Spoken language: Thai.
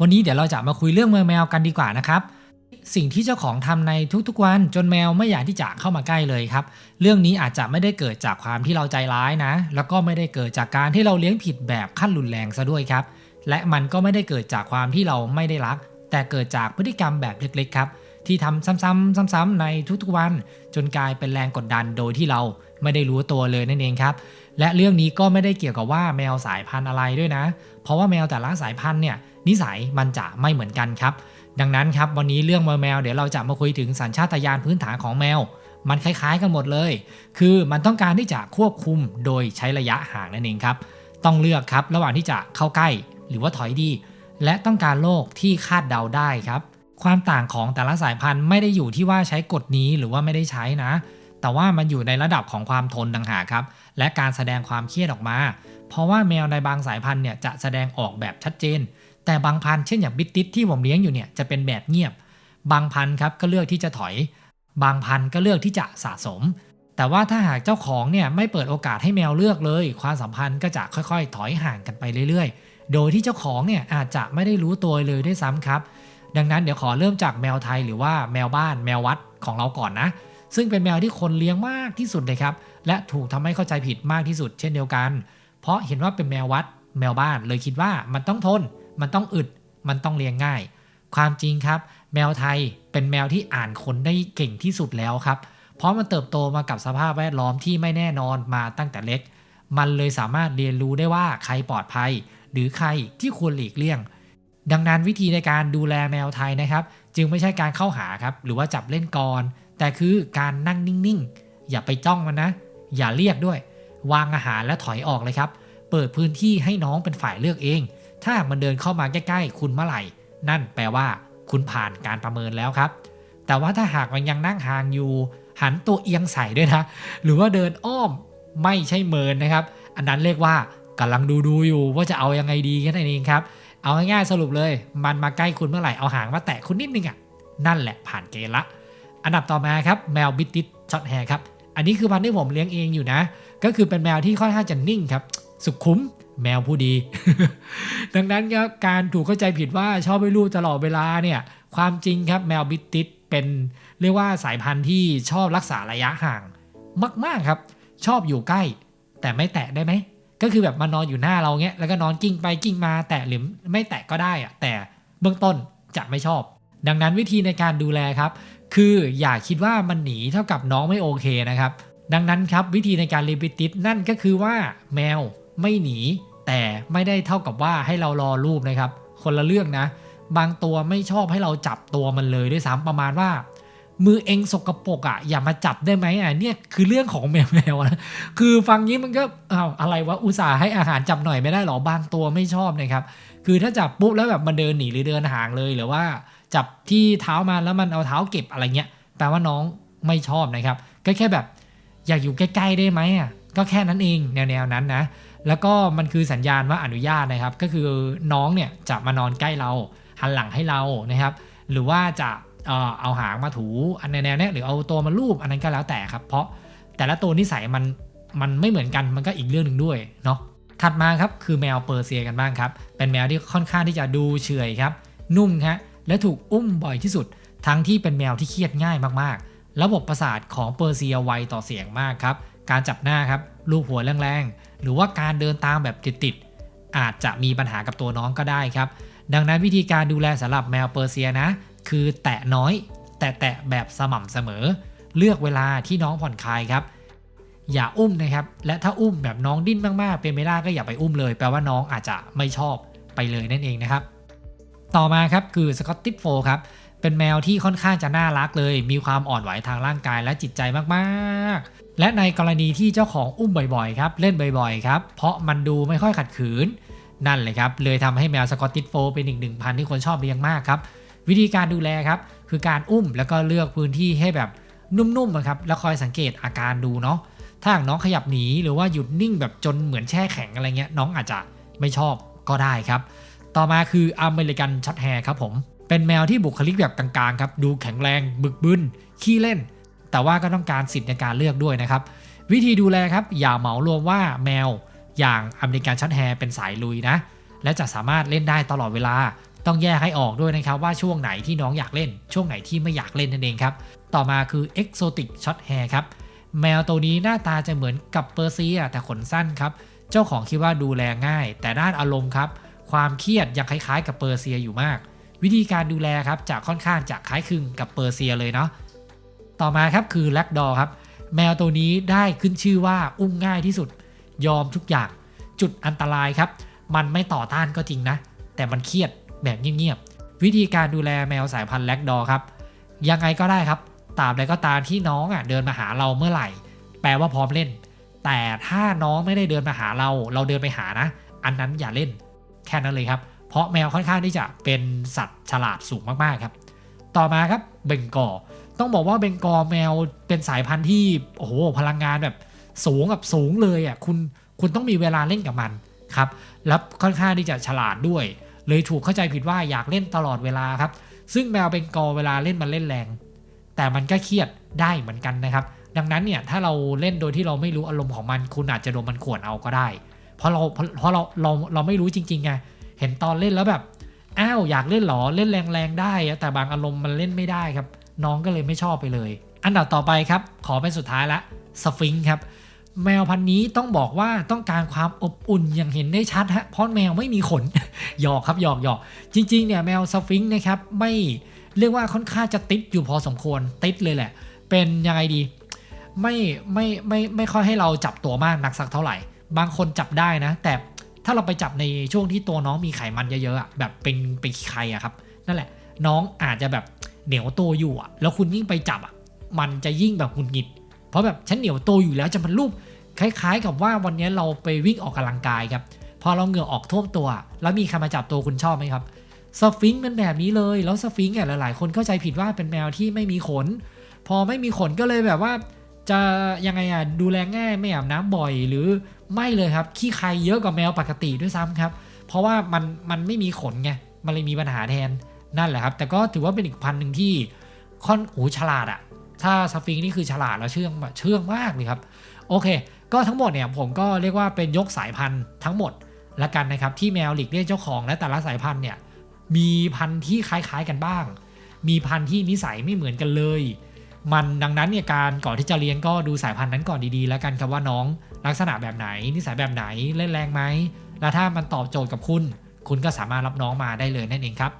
วันนี้เดี๋ยวเราจะมาคุยเรื่องแมวแมวกันดีกว่านะครับ สิ่งที่เจ้าของทำในทุกๆวันจนแมวไม่อยากที่จะเข้ามาใกล้เลยครับ เรื่องนี้อาจจะไม่ได้เกิดจากความที่เราใจร้ายนะ แล้วก็ไม่ได้เกิดจากการที่เราเลี้ยงผิดแบบขั้นรุนแรงซะด้วยครับ และมันก็ไม่ได้เกิดจากความที่เราไม่ได้รัก แต่เกิดจากพฤติกรรมแบบเล็กๆครับที่ทำซ้ำๆซ้ำๆในทุกๆวัน จนกลายเป็นแรงกดดันโดยที่เรา ไม่ได้รู้ตัวเลยนั่นเองครับ และเรื่องนี้ก็ไม่ได้เกี่ยวกับว่าแมวสายพันธุ์อะไรด้วยนะ เพราะว่าแมวแต่ละสายพันธุ์เนี่ยนิสัยมันจะไม่เหมือนกันครับ ดังนั้นครับวันนี้เรื่องแมวแมวเดี๋ยวเราจะมาคุยถึงสัญชาตญาณพื้นฐานของแมว มันคล้ายๆกันหมดเลย คือมันต้องการที่จะควบคุมโดยใช้ระยะห่างนั่นเองครับ ต้องเลือกครับระหว่างที่จะเข้าใกล้ หรือว่าถอยดี และต้องการโลกที่คาดเดาได้ครับ ความต่างของแต่ละสายพันธุ์ไม่ได้อยู่ที่ว่าใช้กฎนี้หรือว่าไม่ได้ใช้นะ แต่ว่ามันอยู่ในระดับของความทนต่างหากครับ และการแสดงความเครียดออกมา เพราะว่าแมวในบางสายพันธุ์เนี่ยจะแสดงออกแบบชัดเจน แต่บางพันธุ์เช่นอย่างบิตติสที่ผมเลี้ยงอยู่เนี่ยจะเป็นแบบเงียบ บางพันธุ์ครับก็เลือกที่จะถอย บางพันธุ์ก็เลือกที่จะสะสม แต่ว่าถ้าหากเจ้าของเนี่ยไม่เปิดโอกาสให้แมวเลือกเลย ความสัมพันธ์ก็จะค่อยๆ ถอยห่างกันไปเรื่อยๆ โดยที่เจ้าของเนี่ยอาจจะไม่ได้รู้ตัวเลยด้วยซ้ำครับ ดังนั้นเดี๋ยวขอเริ่มจากแมวไทยหรือว่าแมวบ้านแมววัดของเราก่อนนะ ซึ่งเป็นแมวที่คนเลี้ยงมากที่สุดเลยครับ และถูกทำให้เข้าใจผิดมากที่สุดเช่นเดียวกัน เพราะเห็นว่าเป็นแมววัดแมวบ้านเลยคิดว่ามันต้องทน มันต้องอึด มันต้องเลี้ยงง่าย ความจริงครับ แมวไทยเป็นแมวที่อ่านคนได้เก่งที่สุดแล้วครับ เพราะมันเติบโตมากับสภาพแวดล้อมที่ไม่แน่นอนมาตั้งแต่เล็ก มันเลยสามารถเรียนรู้ได้ว่าใครปลอดภัย หรือใครที่ควรหลีกเลี่ยง ดังนั้นวิธีในการดูแลแมวไทยนะครับ จึงไม่ใช่การเข้าหาครับ หรือว่าจับเล่นกร แต่คือการนั่งนิ่งๆ อย่าไปจ้องมันนะ อย่าเรียกด้วย วางอาหารและถอยออกเลยครับ เปิดพื้นที่ให้น้องเป็นฝ่ายเลือกเอง ถ้ามันเดินเข้ามาใกล้ๆ คุณเมื่อไหร่ นั่นแปลว่าคุณผ่านการประเมินแล้วครับ แต่ว่าถ้าหากมันยังนั่งห่างอยู่ หันตัวเอียงใส่ด้วยนะ หรือว่าเดินอ้อมไม่ใช่เมินนะครับ อันนั้นเรียกว่ากำลังดูดูอยู่ว่าจะเอายังไงดีแค่นั้นเองครับ เอาง่ายๆสรุปเลย มันมาใกล้คุณเมื่อไหร่เอาหางมาแตะคุณนิดนึงอะนั่นแหละผ่านเกณฑ์ละ อันดับต่อมาครับแมวบิตติสช็อตแฮร์ครับ อันนี้คือพันธุ์ที่ผมเลี้ยงเองอยู่นะ ก็คือเป็นแมวที่ค่อนข้างจะนิ่งครับ สุขุมแมวผู้ดี ดังนั้นครับการถูกเข้าใจผิดว่าชอบให้ลูกตลอดเวลาเนี่ย ความจริงครับแมวบิตติสเป็นเรียกว่าสายพันธุ์ที่ชอบรักษาระยะห่าง มากๆครับ ชอบอยู่ใกล้ แต่ไม่แตะได้ไหม ก็คือแบบมานอนอยู่หน้าเราเงี้ยแล้วก็นอนกิ้งไปกิ้งมา แตะหรือไม่แตะก็ได้อะแต่เบื้องต้นจะไม่ชอบ ดังนั้นวิธีในการดูแลครับ คืออย่าคิดว่ามันหนีเท่ากับน้องไม่โอเคนะครับ ดังนั้นครับวิธีในการรีบิติสนั่นก็คือว่าแมวไม่หนี แต่ไม่ได้เท่ากับว่าให้เรารอรูปนะครับ คนละเรื่องนะ บางตัวไม่ชอบให้เราจับตัวมันเลยด้วยซ้ำประมาณว่า มือเองสกปรกอะอย่ามาจับได้ไหมอะเนี่ยคือเรื่องของแมวแมวนะคือฟังนี้มันก็อ้าวอะไรวะอุตส่าห์ให้อาหารจับหน่อยไม่ได้หรอบางตัวไม่ชอบนะครับ คือถ้าจับปุ๊บแล้วแบบมันเดินหนีหรือเดินห่างเลยหรือว่า จับที่เท้ามาแล้วมันเอาเท้าเก็บอะไรเงี้ยแปลว่าน้องไม่ชอบนะครับ ก็แค่แบบอยากอยู่ใกล้ๆได้ไหมอะก็แค่นั้นเองแนวๆนั้นนะแล้วก็มันคือสัญญาณว่าอนุญาตนะครับ ก็คือน้องเนี่ยจะมานอนใกล้เราหันหลังให้เรานะครับ หรือว่าจะเอาหางมาถูอันในแนวเนี้ยหรือเอาตัวมาลูบอันนั้นก็แล้วแต่ครับ เพราะแต่ละตัวนิสัยมันมันไม่เหมือนกันมันก็อีกเรื่องหนึ่งด้วยเนาะถัดมาครับคือแมวเปอร์เซียกันบ้างครับ เป็นแมวที่ค่อนข้างที่จะดูเฉยครับ นุ่มฮะ และถูกอุ้มบ่อยที่สุด ทั้งที่เป็นแมวที่เครียดง่ายมากๆ ระบบประสาทของเปอร์เซียไวต่อเสียงมากครับ การจับหน้าครับลูบหัวแรงๆ หรือว่าการเดินตามแบบติดๆ อาจจะมีปัญหากับตัวน้องก็ได้ครับ ดังนั้นวิธีการดูแลสำหรับแมวเปอร์เซียนะ คือแตะน้อย แต่แตะแบบสม่ำเสมอ เลือกเวลาที่น้องผ่อนคลายครับอย่าอุ้มนะครับ และถ้าอุ้มแบบน้องดิ้นมากๆ เป็นไม่ได้ก็อย่าไปอุ้มเลย แปลว่าน้องอาจจะไม่ชอบไปเลยนั่นเองนะครับ ต่อมาครับคือสกอตติชโฟครับเป็นแมวที่ค่อนข้างจะน่ารักเลย มีความอ่อนไหวทางร่างกายและจิตใจมากๆ และในกรณีที่เจ้าของอุ้มบ่อยๆครับเล่นบ่อยๆครับเพราะมันดูไม่ค่อยขัดขืน นั่นเลยครับเลยทำให้แมวสกอตติชโฟเป็นอีกหนึ่งพันที่คนชอบเลี้ยงมากครับวิธีการดูแลครับคือการอุ้มแล้วก็เลือกพื้นที่ให้แบบนุ่มๆอะครับแล้วคอยสังเกตอาการดูเนาะถ้าหากน้องขยับหนีหรือว่าหยุดนิ่งแบบจนเหมือนแช่แข็งอะไรเงี้ยน้องอาจจะไม่ชอบก็ได้ครับ ต่อมาคืออเมริกันช็อตแฮร์ครับผม เป็นแมวที่บุคลิกแบบกลางๆครับ ดูแข็งแรงบึกบึนขี้เล่น แต่ว่าก็ต้องการสิทธิ์ในการเลือกด้วยนะครับ วิธีดูแลครับ อย่าเหมารวมว่าแมวอย่างอเมริกันช็อตแฮร์เป็นสายลุยนะ และจะสามารถเล่นได้ตลอดเวลา ต้องแยกให้ออกด้วยนะครับว่าช่วงไหนที่น้องอยากเล่น ช่วงไหนที่ไม่อยากเล่นนั่นเองครับ ต่อมาคือ Exotic Short Hair ครับ แมวตัวนี้หน้าตาจะเหมือนกับเปอร์เซียแต่ขนสั้นครับ เจ้าของคิดว่าดูแลง่าย แต่ด้านอารมณ์ครับ ความเครียดยังคล้ายๆ กับเปอร์เซียอยู่มาก วิธีการดูแลครับจะค่อนข้างจะคล้ายคลึงกับเปอร์เซียเลยเนาะต่อมาครับคือแลกดอครับแมวตัวนี้ได้ขึ้นชื่อว่าอุ้มง่ายที่สุด ยอมทุกอย่าง จุดอันตรายครับ มันไม่ต่อต้านก็จริงนะ แต่มันเครียดแบบเงียบๆวิธีการดูแลแมวสายพันธุ์แลกดอครับยังไงก็ได้ครับตาบใดก็ตามที่น้องอะเดินมาหาเราเมื่อไหร่ แปลว่าพร้อมเล่น แต่ถ้าน้องไม่ได้เดินมาหาเรา เราเดินไปหานะ อันนั้นอย่าเล่น แค่นั้นเลยครับ เพราะแมวค่อนข้างที่จะเป็นสัตว์ฉลาดสูงมากๆครับ ต่อมาครับเบงกอต้องบอกว่าเบงกอแมวเป็นสายพันธุ์ที่โอ้โหพลังงานแบบสูงกับสูงเลยอะคุณคุณต้องมีเวลาเล่นกับมันครับแล้วค่อนข้างที่จะฉลาดด้วย เลยถูกเข้าใจผิดว่าอยากเล่นตลอดเวลาครับ ซึ่งแมวเบงกอเวลาเล่นมันเล่นแรง แต่มันก็เครียดได้เหมือนกันนะครับ ดังนั้นเนี่ยถ้าเราเล่นโดยที่เราไม่รู้อารมณ์ของมัน คุณอาจจะโดนมันข่วนเอาก็ได้ เพราะเราเพราะเราเราเราไม่รู้จริงๆไงเห็นตอนเล่นแล้วแบบอ้าวอยากเล่นหรอเล่นแรงๆได้ แต่บางอารมณ์มันเล่นไม่ได้ครับ น้องก็เลยไม่ชอบไปเลย อันดับต่อไปครับ ขอเป็นสุดท้ายละสฟิงค์ครับ แมวพันนี้ต้องบอกว่าต้องการความอบอุ่นอย่างเห็นได้ชัดฮะเพราะแมวไม่มีขนหยอกครับหยอกหยอกจริงๆเนี่ยแมวสฟิงค์นะครับไม่เรียกว่าค่อนข้างจะติดอยู่พอสมควรติดเลยแหละ เป็นยังไงดี ไม่ไม่ไม่ไม่ค่อยให้เราจับตัวมากนักสักเท่าไหร่ บางคนจับได้นะ แต่ถ้าเราไปจับในช่วงที่ตัวน้องมีไขมันเยอะๆแบบเป็นเป็นขี้ใครอะครับ นั่นแหละ น้องอาจจะแบบเหนียวตัวอยู่อะแล้วคุณยิ่งไปจับอะมันจะยิ่งแบบหงุดหงิด เพราะแบบฉันเหนียวตัวอยู่แล้วจะมันรูปคล้าย ๆ กับว่าวันนี้เราไปวิ่งออกกำลังกายครับ พอเราเหงื่อออกท่วมตัว แล้วมีใครมาจับตัวคุณชอบไหมครับสฟิงค์เป็นแบบนี้เลย แล้วสฟิงค์เนี่ยหลายๆ คนเข้าใจผิดว่าเป็นแมวที่ไม่มีขน พอไม่มีขนก็เลยแบบว่า จะยังไงอะดูแลง่ายไม่อาบน้ำบ่อยหรือไม่เลยครับขี้ใครเยอะกว่าแมวปกติด้วยซ้ำครับ เพราะว่ามันมันไม่มีขนไงมันเลยมีปัญหาแทนนั่นแหละครับ แต่ก็ถือว่าเป็นอีกพันธุ์หนึ่งที่ค่อนโอ้ฉลาดอะถ้าสฟิงค์นี่คือฉลาดแล้วเชื่องแบบเชื่องมากเลยครับ โอเค ก็ทั้งหมดเนี่ยผมก็เรียกว่าเป็นยกสายพันธุ์ทั้งหมดละกันนะครับ ที่แมวหลีกเลี่ยงเจ้าของและแต่ละสายพันธุ์เนี่ยมีพันธุ์ที่คล้ายๆกันบ้าง มีพันธุ์ที่นิสัยไม่เหมือนกันเลย มันดังนั้นเนี่ยการก่อนที่จะเลี้ยงก็ดูสายพันธุ์นั้นก่อนดีๆ แล้วกันครับว่าน้องลักษณะแบบไหนนิสัยแบบไหนเล่นแรงไหมแล้วถ้ามันตอบโจทย์กับคุณ คุณก็สามารถรับน้องมาได้เลยนั่นเองครับ